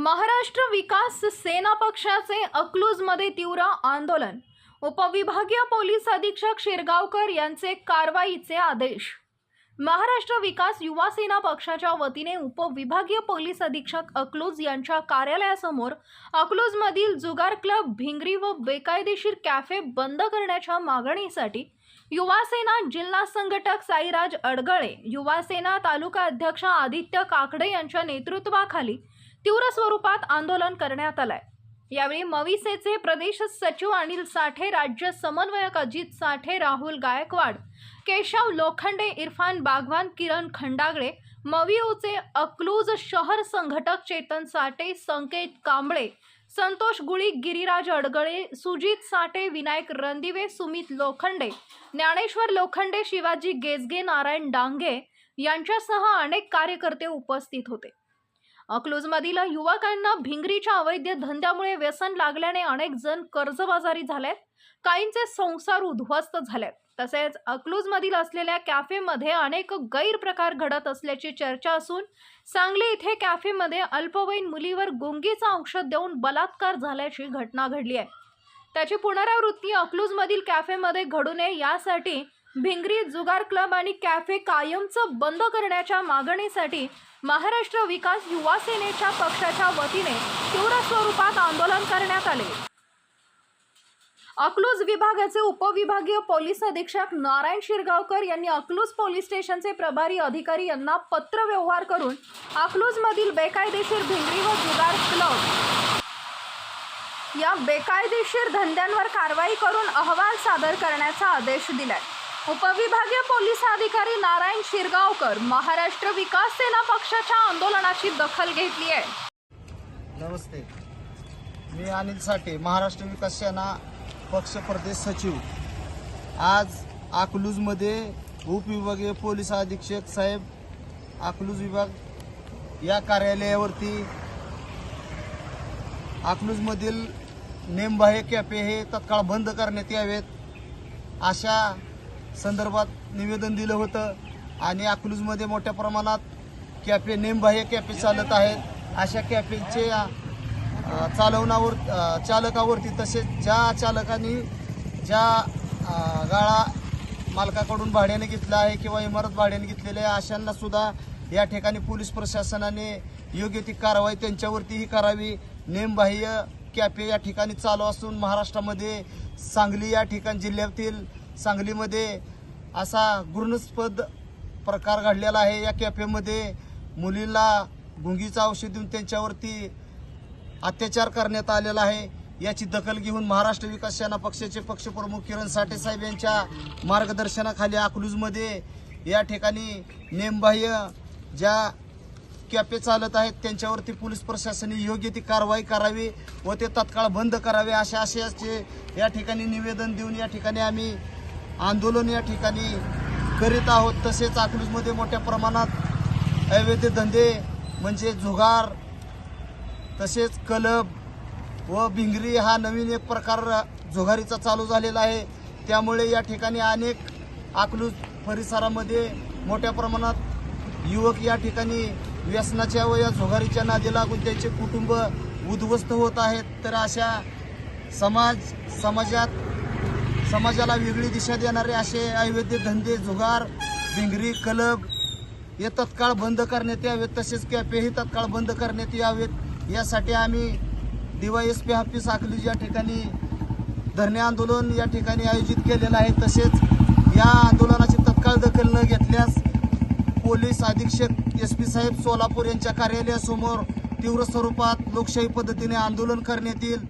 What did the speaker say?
महाराष्ट्र विकास सेना पक्षाचे अकलूजमध्ये तीव्र आंदोलन. उपविभागीय पोलीस अधीक्षक शिरगावकर यांचे कारवाईचे आदेश. महाराष्ट्र विकास युवा सेना पक्षाच्या वतीने उपविभागीय पोलीस अधीक्षक अकलूज यांच्या कार्यालयासमोर अकलूजमधील जुगार क्लब भिंगरी व बेकायदेशीर कॅफे बंद करण्याच्या मागणीसाठी युवा सेना जिल्हा संघटक साईराज अडगळे युवा सेना तालुका अध्यक्ष आदित्य काकडे यांच्या नेतृत्वाखाली तीव्र स्वरूपात आंदोलन करण्यात आलंय. यावेळी मविसेचे प्रदेश सचिव अनिल साठे राज्य समन्वयक अजित साठे राहुल गायकवाड केशव लोखंडे इरफान बागवान किरण खंडागळे मविओचे अक्लूज शहर संघटक चेतन साठे संकेत कांबळे संतोष गुळी गिरिराज अडगळे सुजित साठे विनायक रणदिवे सुमित लोखंडे ज्ञानेश्वर लोखंडे शिवाजी गेजगे नारायण डांगे यांच्यासह अनेक कार्यकर्ते उपस्थित होते. अकलूजमधील युवकांना भिंगरीच्या अवैध धंद्यामुळे व्यसन लागल्याने अनेक जण कर्जबाजारी झालेत. काहींचे संसार उद्ध्वस्त झालेत. तसेच अकलूजमधील असलेल्या कॅफेमध्ये अनेक गैरप्रकार घडत असल्याची चर्चा असून सांगली इथे कॅफेमध्ये अल्पवयीन मुलीवर गुंगीचं औषध देऊन बलात्कार झाल्याची घटना घडली आहे. त्याची पुनरावृत्ती अकलूजमधील कॅफेमध्ये घडू नये यासाठी भिंगरी जुगार क्लब आणि कॅफे कायमचं बंद करण्याच्या मागणीसाठी महाराष्ट्र विकास युवा सेनेच्या पक्षाच्या वतीने तीव्र स्वरूपात आंदोलन करण्यात आले. अकलूज विभागाचे उपविभागीय पोलीस अधीक्षक नारायण शिरगावकर यांनी अकलूज पोलीस स्टेशनचे प्रभारी अधिकारी यांना पत्र व्यवहार करून अकलूजमधील बेकायदेशीर भिंगरी व जुगार क्लब या बेकायदेशीर धंद्यांवर कारवाई करून अहवाल सादर करण्याचा आदेश दिलाय. उपविभागीय पोलीस अधिकारी नारायण शिरगावकर महाराष्ट्र विकास सेना पक्षाच्या आंदोलनाची दखल घेतली आहे. नमस्ते. मी अनिल साठे महाराष्ट्र विकास सेना पक्ष प्रदेश सचिव. आज अकलूजमध्ये उपविभागीय पोलीस अधीक्षक साहेब अकलूज विभाग या कार्यालयावरती अकलूजमधील नेमबाहे कॅफे हे तत्काळ बंद करण्यात यावेत. अशा संदर्भात निवेदन दिलं होतं. आणि अकलूजमध्ये मोठ्या प्रमाणात कॅफे नेमबाह्य कॅफे चालत आहेत. अशा कॅफेचे चालवण्यावर चालकावरती तसेच ज्या चालकांनी ज्या गाळा मालकाकडून भाड्याने घेतला आहे किंवा इमारत भाड्याने घेतलेल्या आहे अशांना सुद्धा या ठिकाणी पोलीस प्रशासनाने योग्य ती कारवाई त्यांच्यावरतीही करावी. नेमबाह्य कॅफे या ठिकाणी चालू असून महाराष्ट्रामध्ये सांगली या ठिकाण जिल्ह्यातील सांगलीमध्ये असा घृणास्पद प्रकार घडलेला आहे. या कॅफेमध्ये मुलीला गुंगीचं औषध देऊन त्यांच्यावरती अत्याचार करण्यात आलेला आहे. याची दखल घेऊन महाराष्ट्र विकास सेना पक्षाचे पक्षप्रमुख किरण साठे साहेब यांच्या मार्गदर्शनाखाली अकलूजमध्ये या ठिकाणी नेमबाह्य ज्या कॅफे चालत आहेत त्यांच्यावरती पोलीस प्रशासनाने योग्य ती कारवाई करावी व ते तत्काळ बंद करावे अशा आशयाचे या ठिकाणी निवेदन देऊन या ठिकाणी आम्ही आंदोलन या ठिकाणी करीत आहोत. तसेच अकलूजमध्ये मोठ्या प्रमाणात अवैध धंदे म्हणजे जुगार तसेच कलब व भिंगरी हा नवीन एक प्रकार जुगारीचा चालू झालेला आहे. त्यामुळे या ठिकाणी अनेक अकलूज परिसरामध्ये मोठ्या प्रमाणात युवक या ठिकाणी व्यसनाच्या व या जुगारीच्या नादी लागून त्यांचे कुटुंब उद्ध्वस्त होत आहेत. तर अशा समाज समाजात समाजाला वेगळी दिशा देणारे असे अवैध धंदे जुगार भिंगरी क्लब हे तत्काळ बंद करण्यात यावेत. तसेच कॅफेही तत्काळ बंद करण्यात यावेत. यासाठी आम्ही डीवायएसपी ऑफिस आखली या ठिकाणी धरणे आंदोलन या ठिकाणी आयोजित केलेलं आहे. तसेच या आंदोलनाची तत्काळ दखल न घेतल्यास पोलीस अधीक्षक एस पी साहेब सोलापूर यांच्या कार्यालयासमोर तीव्र स्वरूपात लोकशाही पद्धतीने आंदोलन करण्यात येईल.